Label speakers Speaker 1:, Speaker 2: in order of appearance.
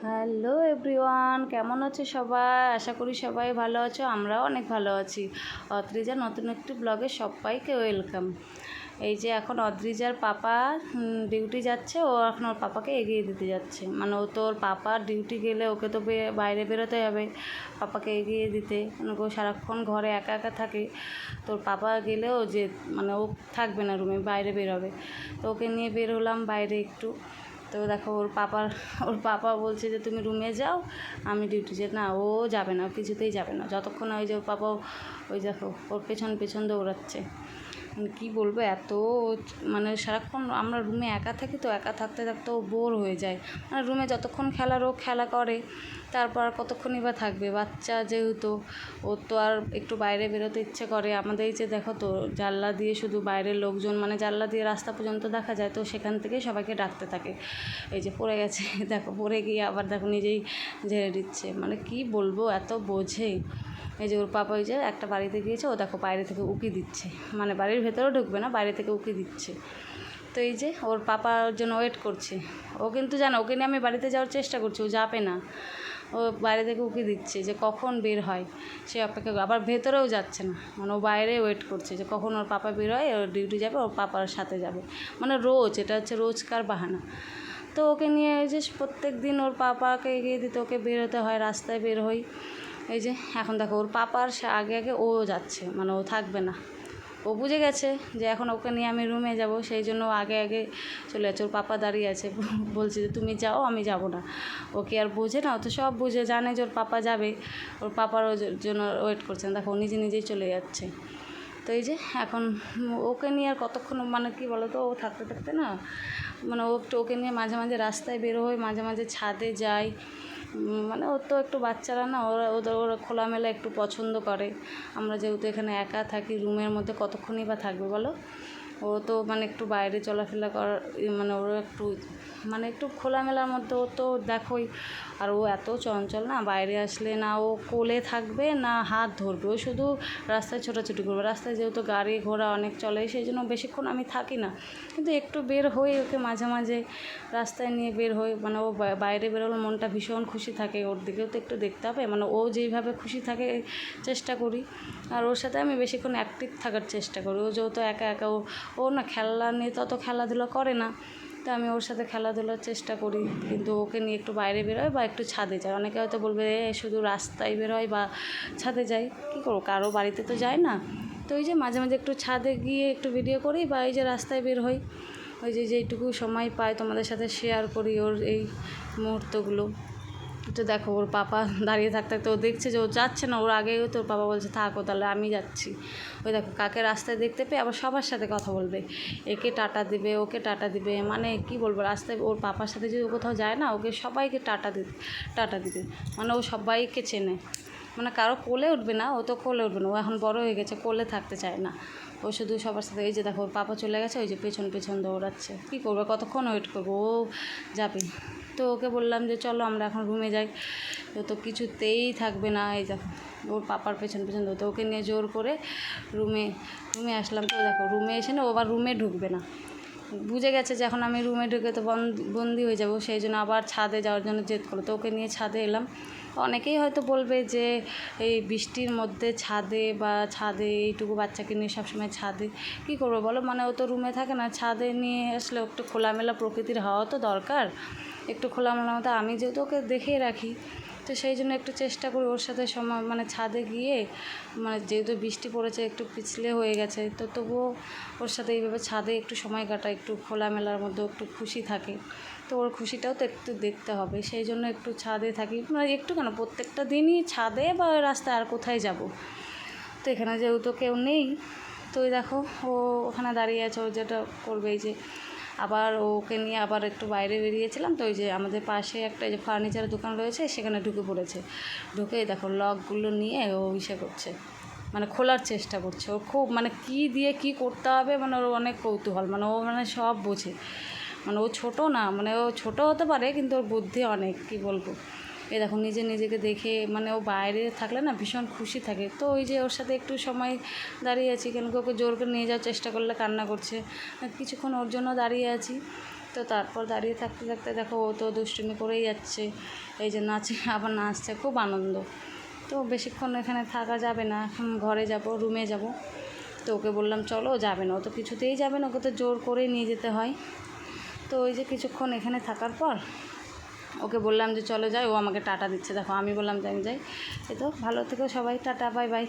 Speaker 1: Hello everyone, কেমন আছো সবাই? আশা করি সবাই ভালো আছো, আমরাও অনেক ভালো আছি। অদ্রিজা, নতুন একটি ব্লগে সবাইকে ওয়েলকাম। এই যে এখন অদ্রিজার পাপা ডিউটি যাচ্ছে, ও এখন ওর পাপাকে এগিয়ে দিতে যাচ্ছে। মানে ও তোর পাপার ডিউটি গেলে ওকে তো বাইরে বেরোতে হবে পাপাকে এগিয়ে দিতে। মানে ও সারাক্ষণ ঘরে একা একা থাকে। তোর পাপা গেলেও যে মানে ও থাকবে না রুমে বাইরে বেরোবে। তো ওকে নিয়ে বের হলাম বাইরে একটু। তো দেখো, ওর পাপার ওর পাপা বলছে যে, তুমি রুমে যাও, আমি ডিউটি যে না, ও যাবে না কিছুতেই যাবে না। যতক্ষণ ওই যে ওর পাপা, ওই দেখো, ওর পেছন পেছন দৌড়াচ্ছে। কি কী বলব, এত মানে সারাক্ষণ আমরা রুমে একা থাকি তো, একা থাকতে থাকতে ও বোর হয়ে যায়। মানে রুমে যতক্ষণ খেলার, ও খেলা করে তারপর কতক্ষণই বা থাকবে? বাচ্চা যেহেতু, ওর তো আর একটু বাইরে বেরোতে ইচ্ছে করে। আমাদের এই যে দেখো তো, জানলা দিয়ে শুধু বাইরের লোকজন মানে জানলা দিয়ে রাস্তা পর্যন্ত দেখা যায়, তো সেখান থেকে সবাইকে ডাকতে থাকে। এই যে পড়ে গেছে, দেখো পড়ে গিয়ে আবার দেখো নিজেই ঝেড়ে দিচ্ছে। মানে কি বলব, এত বোঝে। এই যে ওর পাপা ওই যে একটা বাড়িতে গিয়েছে, ও দেখো বাইরে থেকে উকি দিচ্ছে। মানে বাড়ির ভেতরেও ঢুকবে না, বাইরে থেকে উকি দিচ্ছে। তো এই যে ওর পাপার জন্য ওয়েট করছে। ও কিন্তু জানো, ওকে নিয়ে আমি বাড়িতে যাওয়ার চেষ্টা করছি, ও যাবে না। ও বাইরে থেকে উকি দিচ্ছে যে কখন বের হয়, সে অপেক্ষা আবার ভেতরেও যাচ্ছে না। মানে ও বাইরে ওয়েট করছে যে কখন ওর পাপা বের হয়, ওর ডিউটি যাবে, ওর পাপার সাথে যাবে। মানে রোজ, এটা হচ্ছে রোজকার বাহানা। তো ওকে নিয়ে ওই যে প্রত্যেক দিন ওর পাপাকে এগিয়ে দিতে, ওকে বেরোতে হয়, রাস্তায় বের হই। এই যে, এখন দেখো, ওর পাপার সে, আগে আগে ও যাচ্ছে মানে ও থাকবে না। ও বুঝে গেছে যে এখন ওকে নিয়ে আমি রুমে যাব সেই জন্য আগে আগে চলে যাচ্ছে। ওর পাপা দাঁড়িয়ে আছে বলছে যে তুমি যাও আমি যাব না। ওকে আর বোঝে না ও তো সব বুঝে জানে যে ওর পাপা যাবে। ওর পাপার জন্য ওয়েট করছেন দেখো নিজে নিজেই চলে যাচ্ছে। তো এই যে এখন ওকে নিয়ে আর কতক্ষণ মানে কি বলো তো ও থাকতে থাকতে না মানে ওকে নিয়ে মাঝে মাঝে রাস্তায় বের হই মাঝে মাঝে ছাদে উম, মানে ওর তো একটু বাচ্চারা না, ওরা, ওদের, ওরা খোলামেলা একটু পছন্দ করে। আমরা যেহেতু এখানে একা থাকি, রুমের মধ্যে কতক্ষণই বা থাকবে বলো? ও তো মানে একটু বাইরে চলাফেরা করার মানে ওর একটু মানে একটু খোলামেলার মধ্যে ও তো দেখোই। আর ও এত চঞ্চল না, বাইরে আসলে না ও কোলে থাকবে, না হাত ধরবে। ও শুধু রাস্তায় ছোটাছুটি করবে। রাস্তায় যেহেতু গাড়ি ঘোড়া অনেক চলে, সেই জন্য বেশিক্ষণ আমি থাকি না। কিন্তু একটু বের হই ওকে মাঝে মাঝে। রাস্তায় নিয়ে বের হই মানে ও বাইরে বেরোলে মনটা ভীষণ খুশি থাকে। ওর দিকেও তো একটু দেখতে হবে। মানে ও যেইভাবে খুশি থাকে, চেষ্টা করি। আর ওর সাথে আমি বেশিক্ষণ অ্যাক্টিভ থাকার চেষ্টা করি। ও যেহেতু একা একা, ও ও না খেলা নিয়ে তত খেলাধুলা করে না। তো আমি ওর সাথে খেলাধুলার চেষ্টা করি। কিন্তু ওকে নিয়ে একটু বাইরে বেরোয় বা একটু ছাদে যায়। অনেকে হয়তো বলবে "এ, শুধু রাস্তায় বেরোয় বা ছাদে যাই কী করব? কারও বাড়িতে তো যায় না। তো ওই যে মাঝে মাঝে একটু ছাদে গিয়ে একটু ভিডিও করি বা এই যে রাস্তায় বের হই। ওই যে যেইটুকু সময় পাই তোমাদের সাথে শেয়ার করি ওর এই মুহূর্তগুলো। তো দেখো, ওর পাপা দাঁড়িয়ে থাকতে থাকতে ও দেখছে যে ও যাচ্ছে না, ওর আগেও তোর পাপা বলছে, থাকো তাহলে আমি যাচ্ছি। ওই দেখো, কাকে রাস্তায় দেখতে পেয়ে আবার সবার সাথে কথা বলবে। একে টাটা দিবে, ওকে টাটা দিবে মানে কি বলব, রাস্তায় ওর পাপার সাথে যদি কোথাও যায় না, ওকে সবাইকে টাটা দিবে টাটা দিবে। মানে ও সবাইকে চেনে। মানে কারও কোলে উঠবে না, ও তো কোলে উঠবে না, ও এখন বড় হয়ে গেছে, কোলে থাকতে চায় না। ও শুধু সবার সাথে, এই যে দেখো, ওর পাপা চলে গেছে, ওই যে পেছন পেছন দৌড়াচ্ছে। কী করবে, কতক্ষণ ওয়েট করব? ও যাবে। তো ওকে বললাম যে, চলো আমরা এখন রুমে যাই। তো তো কিছুতেই থাকবে না, এই দেখো ওর পাপার পেছন পেছন তো ওকে নিয়ে জোর করে রুমে রুমে আসলাম। তো দেখো রুমে এসে না, ও আবার রুমে ঢুকবে না। বুঝে গেছে যে এখন আমি রুমে ঢুকে তো বন্দ বন্দি হয়ে যাব, সেই জন্য আবার ছাদে যাওয়ার জন্য জেদ করল। তো ওকে নিয়ে ছাদে এলাম। অনেকেই হয়তো বলবে যে, এই বৃষ্টির মধ্যে ছাদে বা ছাদে এইটুকু বাচ্চাকে নিয়ে সবসময় ছাদে কী করব বলো? মানে ও তো রুমে থাকে না, ছাদে নিয়ে আসলে একটু খোলামেলা প্রকৃতির হাওয়া তো দরকার। একটু খোলামেলা মতো আমি যেহেতু ওকে দেখেই রাখি, তো সেই জন্য একটু চেষ্টা করি ওর সাথে সময় মানে ছাদে গিয়ে মানে যেহেতু বৃষ্টি পড়েছে, একটু পিছলে হয়ে গেছে, তো তবুও ওর সাথে এইভাবে ছাদে একটু সময় কাটায়, একটু খোলামেলার মধ্যে একটু খুশি থাকে, তো ওর খুশিটাও তো একটু দেখতে হবে, সেই জন্য একটু ছাদে থাকি মানে একটু কেন, প্রত্যেকটা দিনই ছাদে বা রাস্তায় আর কোথায় যাব? তো এখানে যেহেতু কেউ নেই, তো দেখো, ও ওখানে দাঁড়িয়ে আছে, ও যেটা করবে এই যে আবার ওকে নিয়ে আবার একটু বাইরে বেরিয়েছিলাম, তো ওই যে আমাদের পাশে একটা যে ফার্নিচারের দোকান রয়েছে, সেখানে ঢুকে পড়েছে। ঢুকে দেখো লকগুলো নিয়ে ও ইসে করছে। মানে খোলার চেষ্টা করছে। ও খুব মানে কি দিয়ে কি করতে হবে মানে ওর অনেক কৌতূহল। মানে ও মানে সব বোঝে। মানে ও ছোটো না মানে ও ছোটো হতে পারে, কিন্তু ওর বুদ্ধি অনেক, কি বলব? এ দেখো, নিজে নিজেকে দেখে মানে ও বাইরে থাকলে না ভীষণ খুশি থাকে। তো ওই যে ওর সাথে একটু সময় দাঁড়িয়ে আছি, কেন ওকে জোর করে নিয়ে যাওয়ার চেষ্টা করলে কান্না করছে। কিছুক্ষণ ওর জন্য দাঁড়িয়ে আছি, তো তারপর দাঁড়িয়ে থাকতে থাকতে দেখো ও তো দুষ্টুমি করেই যাচ্ছে। এই যে নাচে, আবার নাচছে, খুব আনন্দ। তো বেশিক্ষণ এখানে থাকা যাবে না, এখন ঘরে যাব, রুমে যাব। তো ওকে বললাম, চলো যাবে না। ও তো কিছুতেই যাবে না, ওকে তো জোর করেই নিয়ে যেতে হয়। তো ওই যে কিছুক্ষণ এখানে থাকার পর ওকে বললাম যে চলো যাই, ও আমাকে টাটা দিচ্ছে। দেখো, আমি বললাম যে আমি যাই। এই তো, ভালো থেকো সবাই, টাটা, বাই বাই।